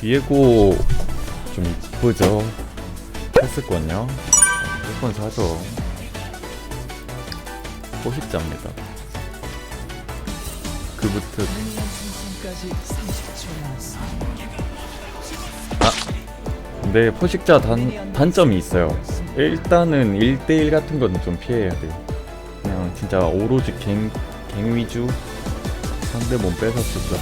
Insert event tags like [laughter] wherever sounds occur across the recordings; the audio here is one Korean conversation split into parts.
디에고 좀 이쁘죠? 했을거요 무조건 사죠. 포식자입니다. 그부터 아 근데 포식자 단, 단점이 있어요. 일단은 1대1 같은 거는 좀 피해야 돼요. 그냥 진짜 오로지 갱, 갱 위주 상대 몸 뺏었을 때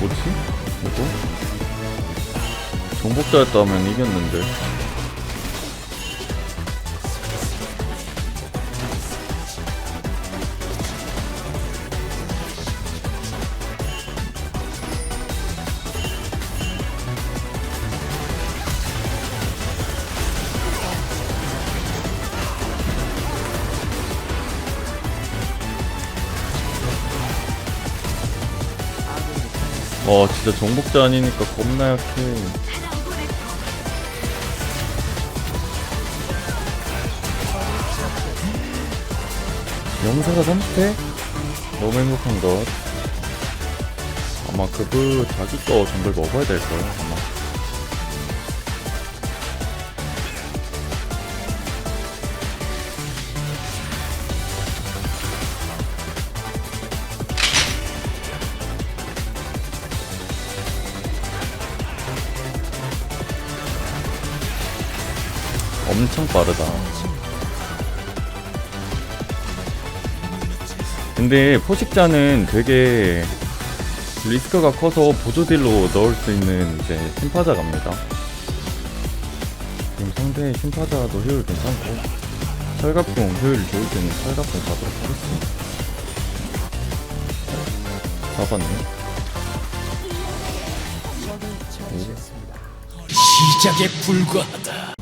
뭐지? 이거? 정복자였다면 이겼는데 어 진짜 정복자 아니니까 겁나 약해. 영사가 3패? 너무 행복한 것. 아마 그분 자기 거 정글 먹어야 될 거야 아마 엄청 빠르다. 근데 포식자는 되게 리스크가 커서 보조딜로 넣을 수 있는 이제 심파자 갑니다. 지금 상대의 심파자도 효율 괜찮고 철갑궁 효율 좋을 때는 철갑궁 가도록 하겠습니다. 잡았네. 시작에 불과하다.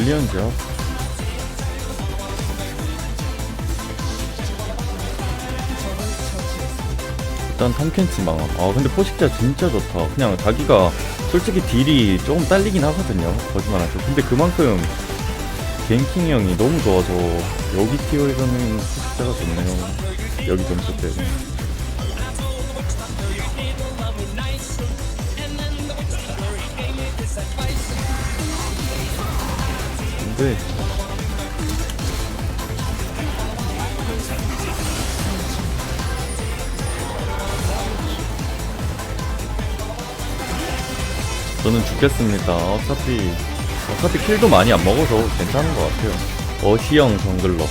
질리언죠. 일단 탐켄치 망함. 아 근데 포식자 진짜 좋다. 그냥 자기가 솔직히 딜이 조금 딸리긴 하거든요. 거짓말 안 쳐. 근데 그만큼 갱킹 형이 너무 좋아서 여기 티어에서는 포식자가 좋네요. 여기 점수 때문에. 근데 저는 죽겠습니다. 어차피 어차피 킬도 많이 안 먹어서 괜찮은 것 같아요. 어시형 정글러.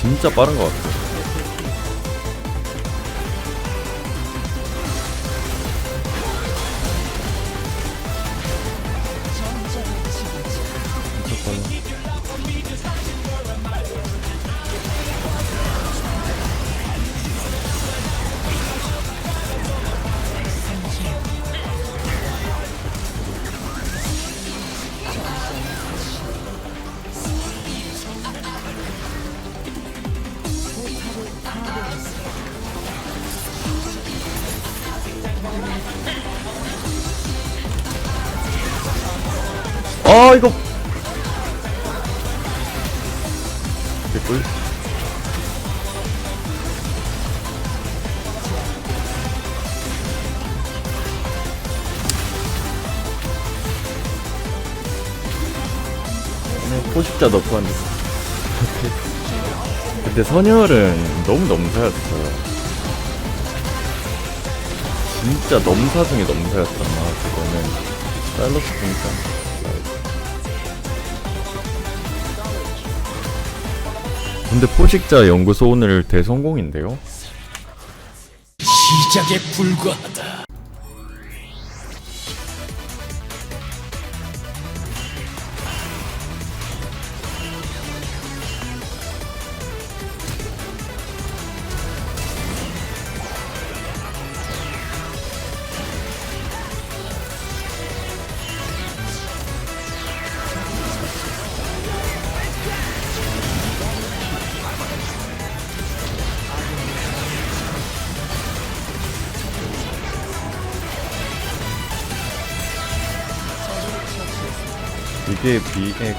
진짜 빠른 것 같아요. 이거. 개꿀. 네, 포식자 넣고 왔는데 [laughs] 그때 선열은 너무 넘사였어요. 진짜 넘사 중에 넘사였잖아 그거는. 사일러스 공짜 근데 포식자 연구소 오늘 대성공인데요? 시작에 불과하다. 이게 비계고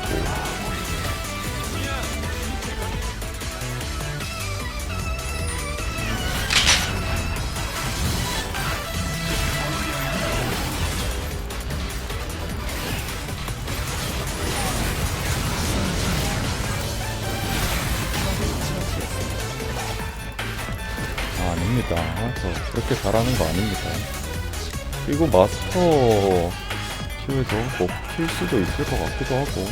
아, 아닙니다. 저 그렇게 잘하는 거 아닙니다. 이거 마스터 큐에서 먹힐 수도 있을 것 같기도 하고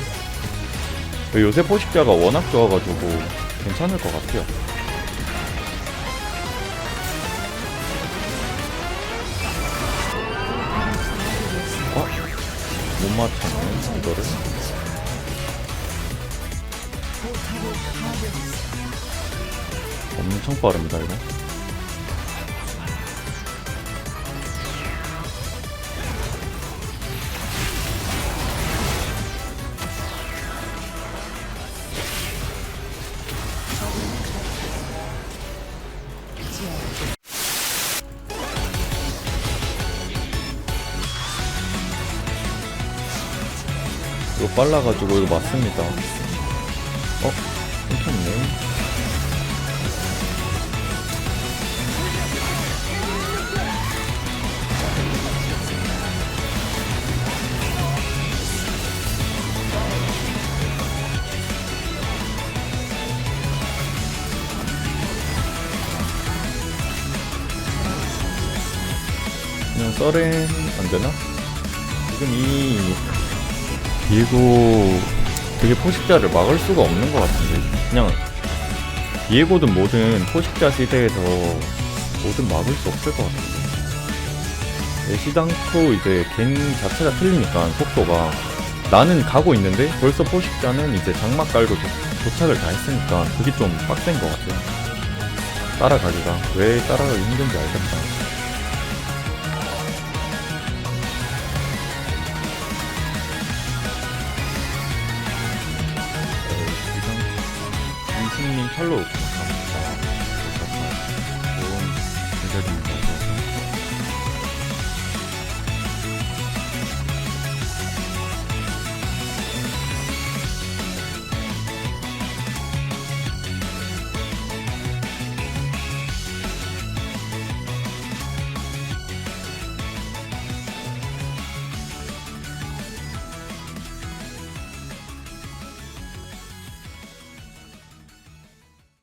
요새 포식자가 워낙 좋아가지고 괜찮을 것 같아요. 어? 못 맞췄네 이거를 엄청 빠릅니다 이거 빨라가지고 이거 맞습니다. 어? 괜찮네. 그냥 썰엔 안 되나? 지금 이 비에고 되게 포식자를 막을 수가 없는 것 같은데. 그냥 비에고든 뭐든 포식자 시대에서 뭐든 막을 수 없을 것 같은데. 애시당초 이제 갱 자체가 틀리니까 속도가. 나는 가고 있는데 벌써 포식자는 이제 장막 깔고 도- 도착을 다 했으니까 그게 좀 빡센 것 같아요. 따라가기가. 왜 따라가기 힘든지 알겠다 팔로우